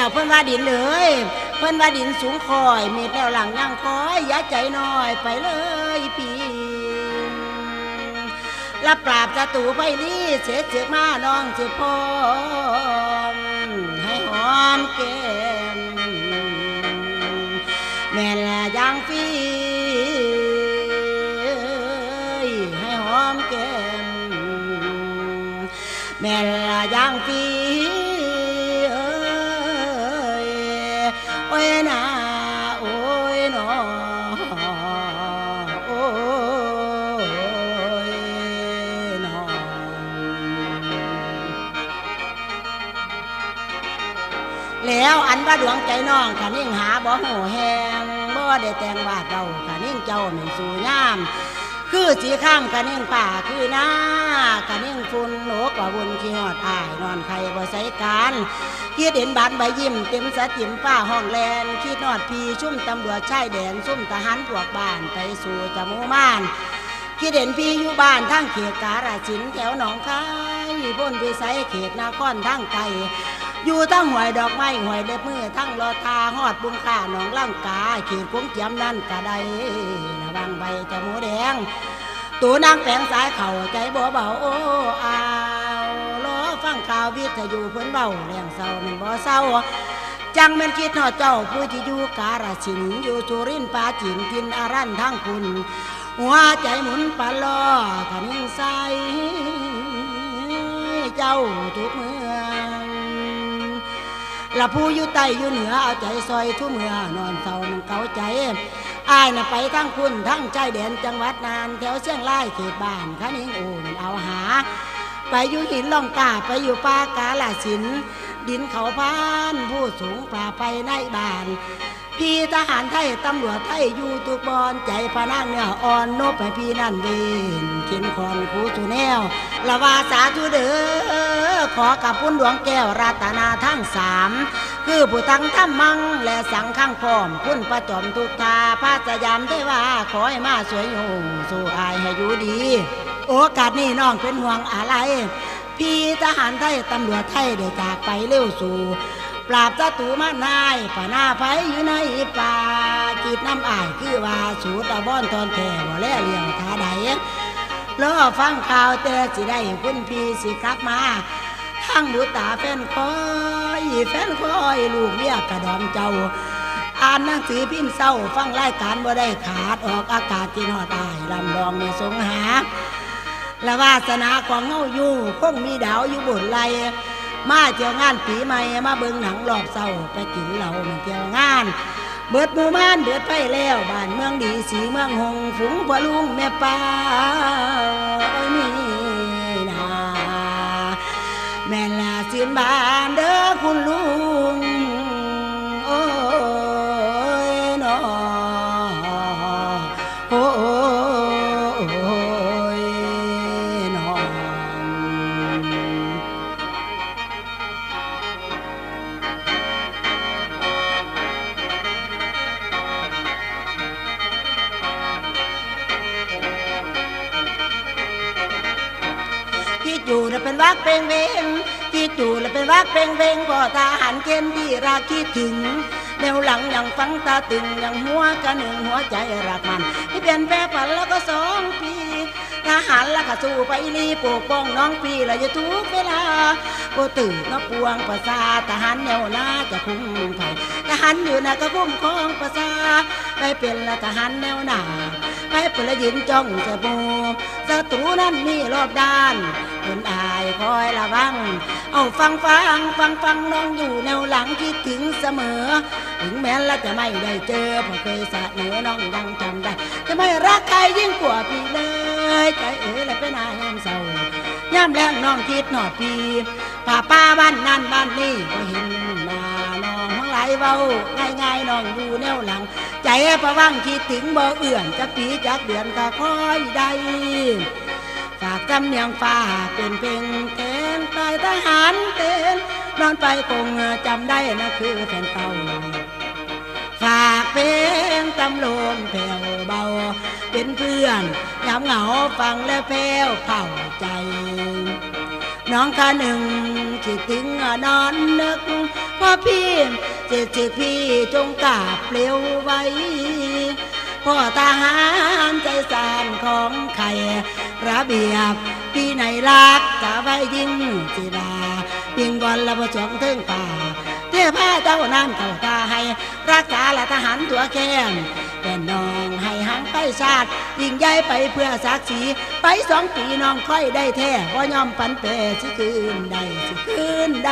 แล้วเพิ่นว่าดินเลย เพิ่นว่าดินสูงคอยเมีแนวหลังย่างคอยอย่าใจน้อยไปเลยพี่ละปราบศัตรูไปนี่เสียเจือกมาน้องสิพองให้หอมแก้มแม่ละยางฟีให้หอมแก้มแม่ละยางฟี แล้ว อันว่าดวงใจน้องขันิ่งหาบ่หูแหงบ่ได้แต่งบาดเราขันิ่งเจ้าเหม็นสู่ย่ามคือสีข้ามกันเองป่าคือหน้ากันเองฝุ่นโหนกว่าบุญขี้หอดอายนอนไข่บ่ใส่การคิดเห็นบานใบยิ้มเต็มสะติมป้าห้องแลนคิดนอดพีชุ่มตำรวจชายแดนซุ่มทหารพวกบ้านไปสู่จมูม่านคิดเห็นพี่อยู่บ้านทั้งเขตการาชินแถวหนองคายพ้นวิสัยเขตนครทั้งไกล อยู่ทั้งหวยดอกไม้หวยเล็บมือทั้งรอทาหอดบุงค่าหนองล่างกาเขีดคงเจียมนั่นกะไดระวังใบจมูแดงตัวนางแปลงสายเข่าใจบ่เบาโอ้อาวรอฟังข่าววิทยุเพิ่นเบาแรงเศร้ามันบ่เศร้าจังม่นคิดฮอดเจ้าผู้ที่อยู่กาฬสินอยู่สุรินทร์ปาจีนทินอารันทั้งคุณหัวใจหมุนปลาล้อขันใสเจ้าทุกมือ ละผู้อยู่ใต้อยู่เหนือเอาใจซอยทุกเมือนอนเศร้ามันเกาใจอายน่ะไปทั้งคุณทั้งใจแดนจังหวัดนานแถวเชียงรายเขตบ้านคะนิงโอมันเอาหา ไปอยู่หินล่องกาไปอยู่ป่ากาลาสิน ดินเขาพานผู้สูงป่าไปในบ้าน พี่ทหารไทยตำรวจไทยอยู่ทุกบอนใจพนังเนื้ออ่อนนบให้พี่นั่นเวนกินคอนคูสุแนวละวาสาธุเด้อ ขอกับพุ่นหลวงแก้วรัตนาทั้งสามคือผู้ทั้งทำมัง และสังข้างพร้อมคุณประจอมทุกทาพระสยามเทว่าขอให้มาสวยโยงสู่อายให้อยู่ดี โอกาสนี้น้องเป็นห่วงอะไร พี่ทหารไทยตำรวจไทยได้จากไปเร็วสู่ปราบศัตรูมานายป่าหน้าไผอยู่ในป่าจิตน้ำอายคือว่าสูตรบอนตอนแท่บ่แลเลี้ยงทาใดรอฟังข่าวแต่สิได้คุณพี่สิกลับมา ทั้งดูตาแฟนคอยแฟนคอยลูกเมียกระดอมเจ้า อ่านหนังสือพิมพ์เศร้า ฟังรายการบ่ได้ขาดออกอากาศที่นอตายลำลองม่สงหาและวาสนาของเงาอยู่คงมีดาวอยู่บนไหลมาเที่ยวงานปีใหม่มาเบิ่งหนังรอบเศร้าไปกินเหล้ามาเที่ยวงาน เบิดหมู่บ้านเบิดไปแล้วบ้านเมืองดีสีเมืองหงฝูงพ่อลุงแม่ป้า นลาสินบานเด้อคุณลุงโอ้ยนอโอ้ยนอที่จู่น่ะเป็นวักเพลงเวง ที่จู่น่ะเป็นวักเพลงเวงพ่อทหารเกณฑ์ที่รักคิดถึงแนวหลังยังฟังตาตึงยังหัวกระหนึ่งหัวใจรักมันที่เปลี่ยนแปรผันแล้วก็สองปีทหารล้วก็สู้ไปรีปกป้องน้องพี่และอยู่ทุกเวลาโบตื่นนปวงประสาทหารแนวหน้าจะคุ้มภัยทหารอยู่นะก็คุ้มครองประสาไปเป็นละทหารแนวหน้าไปเปละยืนจ้องจะบูศัตรูนั้นมีรอบด้าน คนอายคอยระวัง เอาฟังฟังฟังฟังน้องอยู่แนวหลังคิดถึงเสมอ ถึงแม้ละจะไม่ได้เจอเพราะเคยสะเหนือน้องยังจำได้ จะไม่รักใครยิ่งกว่าพี่เลยใจเอ๋ยและเป็นอายามเศร้าย่ำแรงน้องคิดหนอดพี่ป่าป้าบ้านนั่นบ้านนี่ก็เห็นหน้าน้องทั้งหลายเว้าง่ายง่ายๆน้องอยู่แนวหลัง ใจประวังคิดถึงบ่เอื่อนจักปีจักเดือนก็คอยได้ จำเนียงฟ้าเป็นเพลงแทนตายทหารเต้นนอนไปคงจำได้นะคือแฟนเก่าฝากเพลงตำลมแผ่วเบา เป็นเพื่อนยามเหงาฟังแล้วแพ้วเผาใจ น้องข้าหนึ่งคิดถึงนอนนึกพ่อพี่เจ็ดสิพี่จงกราบเปลวไว้พ่อทหารใจสานของไข่ ระเบียบพี่ไหนรักจะไว้ยิ่งสิดาปิงบอลละประสงเทิงป่าเทพาเจ้าน้ำเต่าตาให้ รักษาละทหารตัวแค้นเป็นน้องให้หางไปชาติ ยิ่งใหญ่ไปเพื่อศักดิ์ศรีไปสองปีน้องค่อยได้แท้ว่ายอมปันเปสิคืนใดสิคืนใด